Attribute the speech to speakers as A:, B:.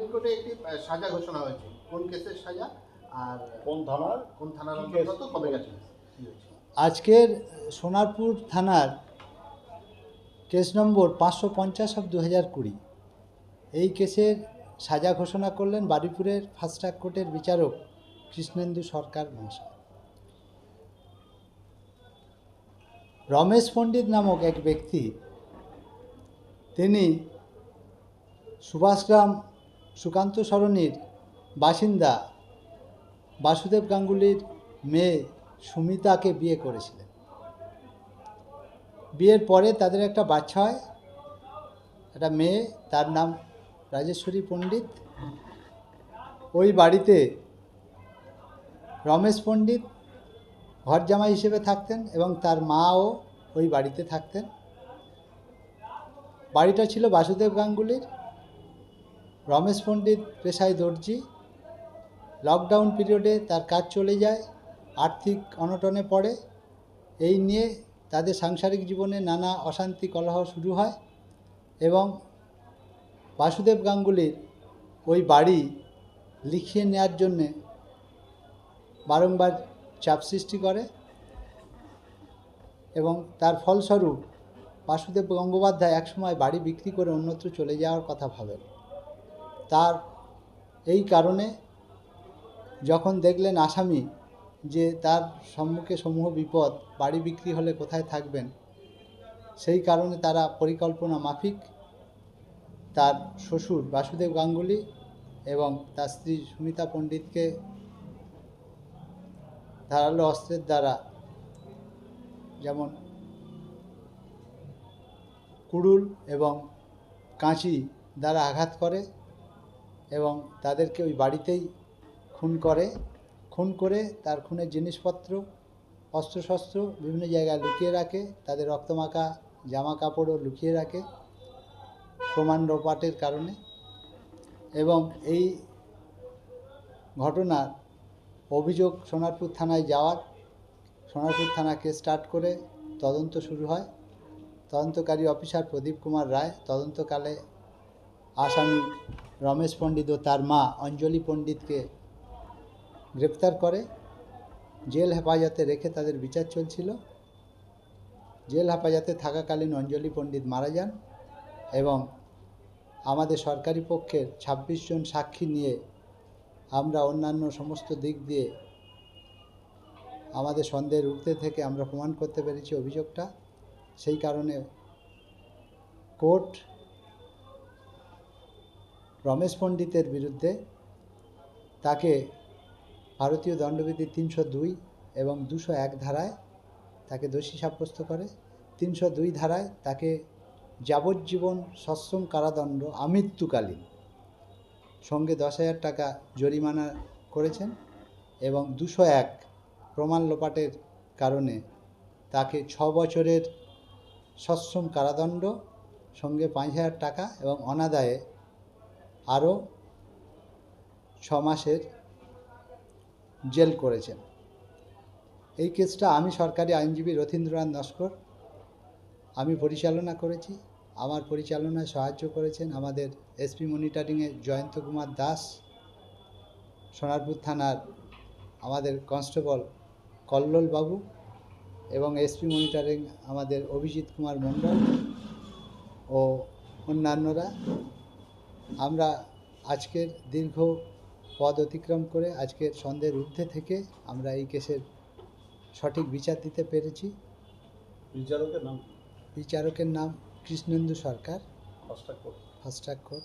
A: হাইকোর্টে কোর্টে একটি সাজা ঘোষণা হয়েছে। কোন কেসের সাজা? আর
B: কোন থানার?
A: কোন থানার অন্তর্গত? কবে গেছে?
C: আজকের সোনারপুর থানার কেস নম্বর পাঁচশো পঞ্চাশ অফ দু হাজার কুড়ি। এই কেসের সাজা ঘোষণা করলেন বারুইপুরের ফাস্ট ট্র্যাক কোর্টের বিচারক কৃষ্ণেন্দু সরকার মহাশয়। রমেশ পণ্ডিত নামক এক ব্যক্তি তিনি সুভাষগ্রাম সুকান্ত সরণির বাসিন্দা বাসুদেব গাঙ্গুলির মেয়ে সুমিতাকে বিয়ে করেছিলেন। বিয়ের পরে তাদের একটা বাচ্চা হয়, একটা মেয়ে, তার নাম রাজেশ্বরী পণ্ডিত। ওই বাড়িতে রমেশ পণ্ডিত ঘর জামাই হিসেবে থাকতেন এবং তার মাও ওই বাড়িতে থাকতেন। বাড়িটা ছিল বাসুদেব গাঙ্গুলির। রমেশ পণ্ডিত পেশায় দর্জি। লকডাউন পিরিয়ডে তার কাজ চলে যায়, আর্থিক অনটনে পড়ে। এই নিয়ে তাদের সাংসারিক জীবনে নানা অশান্তি কলহ শুরু হয় এবং বাসুদেব গাঙ্গুলির ওই বাড়ি লিখিয়ে নেওয়ার জন্যে বারংবার চাপ সৃষ্টি করে এবং তার ফলস্বরূপ বাসুদেব গঙ্গোপাধ্যায় একসময় বাড়ি বিক্রি করে অন্যত্র চলে যাওয়ার কথা ভাবেন। তার এই কারণে যখন দেখলেন আসামি যে তার সম্মুখে সমূহ বিপদ, বাড়ি বিক্রি হলে কোথায় থাকবেন, সেই কারণে তারা পরিকল্পনা মাফিক। তার শ্বশুর বাসুদেব গাঙ্গুলি এবং তার স্ত্রী সুমিতা পণ্ডিতকে ধারালো অস্ত্রের দ্বারা যেমন কুড়ুল এবং কাঁচি দ্বারা আঘাত করে এবং তাদেরকে ওই বাড়িতেই খুন করে। খুন করে তার খুনের জিনিসপত্র, অস্ত্রশস্ত্র বিভিন্ন জায়গায় লুকিয়ে রাখে। তাদের রক্তমাখা জামা কাপড়ও লুকিয়ে রাখে প্রমাণ লোপাটের কারণে। এবং এই ঘটনার অভিযোগ সোনারপুর থানায় যাওয়ার, সোনারপুর থানাকে স্টার্ট করে তদন্ত শুরু হয়। তদন্তকারী অফিসার প্রদীপ কুমার রায় তদন্তকালে আসামি রমেশ পণ্ডিত ও তার মা অঞ্জলি পণ্ডিতকে গ্রেপ্তার করে। জেল হেফাজতে রেখে তাদের বিচার চলছিল। জেল হেফাজতে থাকাকালীন অঞ্জলি পণ্ডিত মারা যান এবং আমাদের সরকারি পক্ষের ২৬ জন সাক্ষী নিয়ে আমরা অন্যান্য সমস্ত দিক দিয়ে আমাদের সন্দেহের উঠতে থেকে আমরা প্রমাণ করতে পেরেছি অভিযোগটা। সেই কারণে কোর্ট রমেশ পণ্ডিতের বিরুদ্ধে তাকে ভারতীয় দণ্ডবিধি তিনশো দুই এবং দুশো এক ধারায় তাকে দোষী সাব্যস্ত করে। তিনশো দুই ধারায় তাকে যাবজ্জীবন সশ্রম কারাদণ্ড আমৃত্যুকালীন সঙ্গে দশ হাজার টাকা জরিমানা করেছেন এবং দুশো এক প্রমাণ লোপাটের কারণে তাকে ছ বছরের সশ্রম কারাদণ্ড সঙ্গে পাঁচ হাজার টাকা এবং অনাদায়ে আরও ছ মাসের জেল করেছেন। এই কেসটা আমি সরকারি আইনজীবী রথীন্দ্রনাথ নস্কর, আমি পরিচালনা করেছি, আমার পরিচালনায় সাহায্য করেছেন আমাদের এসপি মনিটরিংয়ে জয়ন্ত কুমার দাস, সোনারপুর থানার আমাদের কনস্টেবল কল্লোল বাবু এবং এসপি মনিটরিং আমাদের অভিজিৎ কুমার মণ্ডল ও অন্যান্যরা আমরা আজকের দীর্ঘ পদ অতিক্রম করে আজকের সন্ধ্যের ঊর্ধ্বে থেকে আমরা এই কেসের সঠিক বিচার দিতে পেরেছি।
B: বিচারকের নাম
C: বিচারকের নাম Krishnendu Sarkar.
B: Fast track court.
C: Fast track court.